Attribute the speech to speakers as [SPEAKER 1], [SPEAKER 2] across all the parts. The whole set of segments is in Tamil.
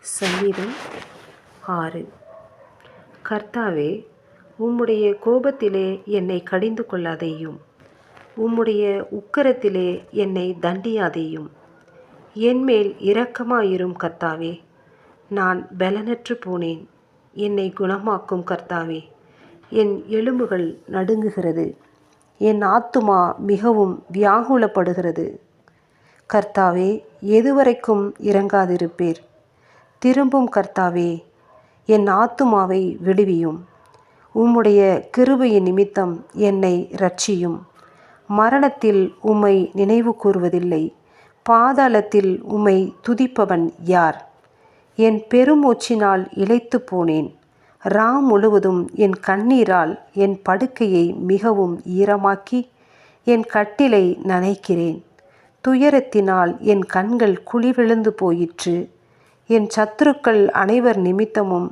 [SPEAKER 1] சங்கீதம் ஆறு. கர்த்தாவே உம்முடைய கோபத்திலே என்னை கடிந்து கொள்ளாதேயும் உம்முடைய உக்கிரத்திலே என்னை தண்டியாதேயும். என்மேல் இரக்கமாயிரும் கர்த்தாவே நான் பலனற்று போனேன். என்னை குணமாக்கும் கர்த்தாவே என் எலும்புகள் நடுங்குகிறது. என் ஆத்துமா மிகவும் வியாகுலப்படுகிறது. கர்த்தாவே எதுவரைக்கும் இறங்காதிருப்பீர். திரும்பும் கர்த்தாவே என் ஆத்துமாவை விடுவியும். உம்முடைய கிருபையின் நிமித்தம் என்னை இரட்சியும். மரணத்தில் உம்மை நினைவு கூறுவதில்லை பாதாளத்தில் உம்மை துதிப்பவன் யார்? என் பெருமூச்சினால் இழைத்து போனேன். ரா முழுவதும் என் கண்ணீரால் என் படுக்கையை மிகவும் ஈரமாக்கி என் கட்டிலை நனைக்கிறேன். துயரத்தினால் என் கண்கள் குழிவிழுந்து போயிற்று. என் சத்துருக்கள் அனைவர் நிமித்தமும்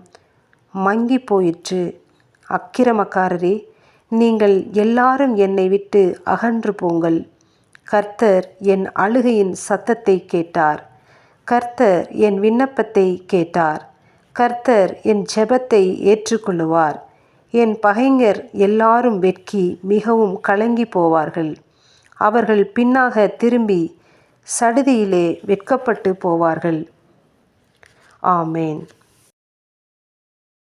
[SPEAKER 1] மங்கி போயிற்று. அக்கிரமக்காரரே நீங்கள் எல்லாரும் என்னை விட்டு அகன்று போங்கள். கர்த்தர் என் அழுகையின் சத்தத்தை கேட்டார். கர்த்தர் என் விண்ணப்பத்தை கேட்டார். கர்த்தர் என் ஜெபத்தை ஏற்றுக்கொள்ளுவார். என் பகைஞர் எல்லாரும் வெட்கி மிகவும் கலங்கி போவார்கள். அவர்கள் பின்னாக திரும்பி சடுதியிலே வெட்கப்பட்டு போவார்கள். ஆமேன்